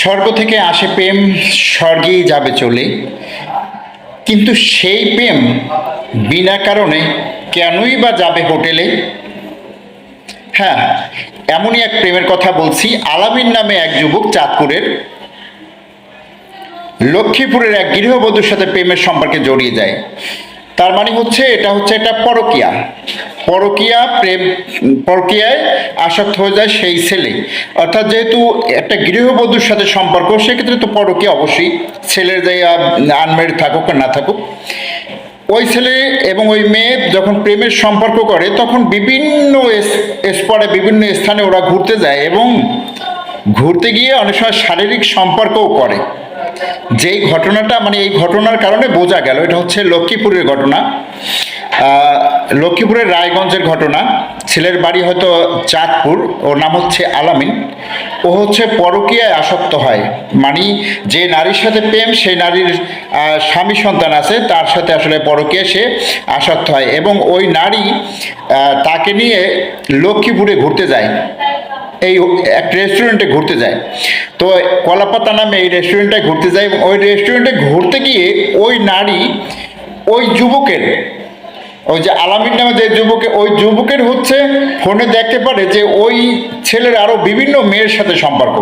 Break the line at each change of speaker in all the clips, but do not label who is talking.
স্বর্গ থেকে আসে প্রেম, স্বর্গেই যাবে চলে। কিন্তু সেই প্রেম বিনা কারণে কেনই বা যাবে হোটেলে? হ্যাঁ এমনই এক প্রেমের কথা বলছি। আলামিন নামে এক যুবক চাঁদপুরের। লক্ষ্মীপুরের এক গৃহবধূর সাথে প্রেমের সম্পর্কে জড়িয়ে যায়। তার মানে হচ্ছে এটা হচ্ছে একটা পরকিয়া। পরকিয়া প্রেম, পরকিয়ায় আসক্ত হয়ে যায় সেই ছেলে। অর্থাৎ যেহেতু একটা গৃহবধূর সাথে সম্পর্ক, সেক্ষেত্রে তো পরকিয়া অবশ্যই। ছেলের যে আনমেড থাকুক আর না থাকুক। ওই ছেলে এবং ওই মেয়ে যখন প্রেমের সম্পর্ক করে, তখন বিভিন্ন স্পটে বিভিন্ন স্থানে ওরা ঘুরতে যায় এবং ঘুরতে গিয়ে অনেক সময় শারীরিক সম্পর্কও করে। যেই ঘটনাটা মানে এই ঘটনার কারণে বোঝা গেল, এটা হচ্ছে লক্ষ্মীপুরের ঘটনা। লক্ষ্মীপুরের রায়গঞ্জের ঘটনা। ছেলের বাড়ি হয়তো চাঁদপুর, ওর নাম হচ্ছে আলামিন। ও হচ্ছে পরকীয়ায় আসক্ত হয়। মানে যে নারীর সাথে প্রেম, সেই নারীর স্বামী সন্তান আছে, তার সাথে আসলে পরকীয়া সে আসক্ত হয় এবং ওই নারী তাকে নিয়ে লক্ষ্মীপুরে ঘুরতে যায়। এই একটা রেস্টুরেন্টে ঘুরতে যায়। তো কলাপাতা নামে এই রেস্টুরেন্টে ঘুরতে যাই এবং ওই রেস্টুরেন্টে ঘুরতে গিয়ে ওই নারী, ওই যুবকের, ওই যে আলামিন নামে যে যুবকে, ওই যুবকের হচ্ছে ফোনে দেখতে পারে যে ওই ছেলের আরও বিভিন্ন মেয়ের সাথে সম্পর্ক।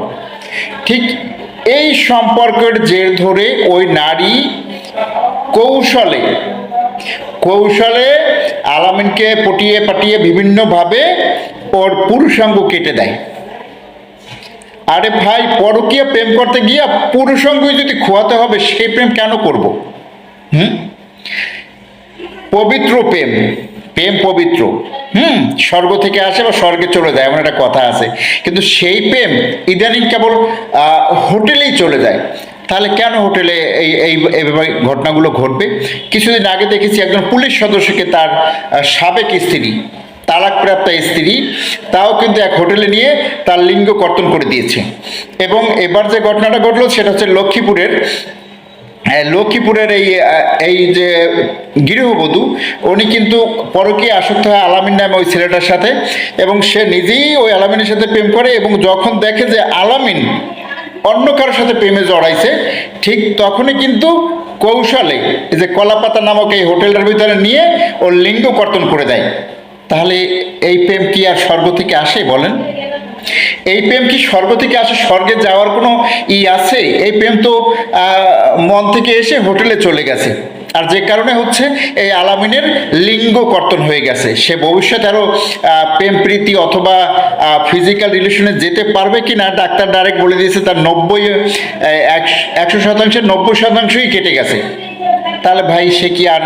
ঠিক এই সম্পর্কের জের ধরে ওই নারী কৌশলে কৌশলে আলামিনকে পটিয়ে পাটিয়ে বিভিন্নভাবে ওর পুরুষাঙ্গ কেটে দেয়। আরে ভাই, পরকীয়া প্রেম করতে গিয়া পুরুষাঙ্গই যদি খোয়াতে হবে সেই প্রেম কেন করব? হুম? পবিত্র প্রেম প্রেম পবিত্র। হুম? স্বর্গ থেকে আসে বা স্বর্গে চলে যায়, এমন একটা কথা আছে। কিন্তু সেই প্রেম ইদানিং কেবল হোটেলেই চলে যায়। তাহলে কেন হোটেলে এই এই, এইভাবে ঘটনাগুলো ঘটবে? কিছুদিন আগে দেখেছি একজন পুলিশ সদস্যকে তার সাবেক স্ত্রী তালাকপ্রাপ্ত স্ত্রী তাও কিন্তু এক হোটেলে নিয়ে তার লিঙ্গ কর্তন করে দিয়েছে। এবং এবার যে ঘটনাটা ঘটলো সেটা হচ্ছে লক্ষ্মীপুরের হ্যাঁ, লক্ষ্মীপুরের এই এই যে গৃহবধূ উনি কিন্তু পরকীয় আসক্ত হয় আলামিন নামে ওই ছেলেটার সাথে এবং সে নিজেই ওই আলামিনের সাথে প্রেম করে এবং যখন দেখে যে আলামিন অন্য কারোর সাথে প্রেমে জড়াইছে ঠিক তখনই কিন্তু কৌশলে যে কলাপাতা নামক এই হোটেলটার ভিতরে নিয়ে ওর লিঙ্গ কর্তন করে দেয়। তাহলে এই প্রেম কি আর স্বর্গ থেকে আসে বলেন? এই প্রেম কি স্বর্গ থেকে আসে? স্বর্গে যাওয়ার কোনো ই আছে? এই প্রেম তো মন থেকে এসে হোটেলে চলে গেছে। আর যে কারণে হচ্ছে এই আলামিনের লিঙ্গ কর্তন হয়ে গেছে। সে ভবিষ্যতে আরও প্রেম, প্রীতি অথবা ফিজিক্যাল রিলেশনে যেতে পারবে কি না ডাক্তার ডাইরেক্ট বলে দিয়েছে, তার নব্বই একশো শতাংশের নব্বই শতাংশই কেটে গেছে। তাহলে ভাই সে কি আর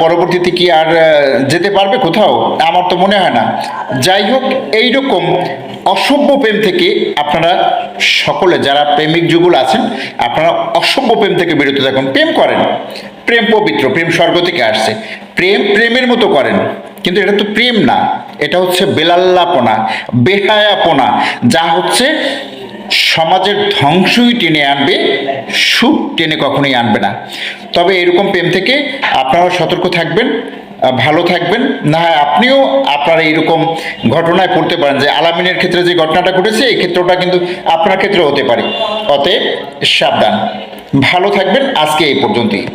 পরবর্তীতে কি আর যেতে পারবে কোথাও? আমার তো মনে হয় না। যাই হোক, এইরকম অসভ্য প্রেম থেকে আপনারা সকলে, যারা প্রেমিক যুগল আছেন, আপনারা অসভ্য প্রেম থেকে বিরত থাকুন। প্রেম করেন। প্রেম পবিত্র, প্রেম স্বর্গ থেকে আসছে। প্রেম প্রেমের মতো করেন। কিন্তু এটা তো প্রেম না। এটা হচ্ছে বেলাল্লাপনা, বেহায়াপনা। যা হচ্ছে সমাজের ধ্বংসই টেনে আনবে, সুখ টেনে কখনোই আনবে না। তবে এরকম প্রেম থেকে আপনারাও সতর্ক থাকবেন ভালো থাকবেন। না হয় আপনিও আপনারা এইরকম ঘটনায় পড়তে পারেন যে আলামিনের ক্ষেত্রে যে ঘটনাটা ঘটেছে, এই ক্ষেত্রটা কিন্তু আপনার ক্ষেত্রে হতে পারে। অতএব সাবধান। ভালো থাকবেন, আজকে এই পর্যন্তই।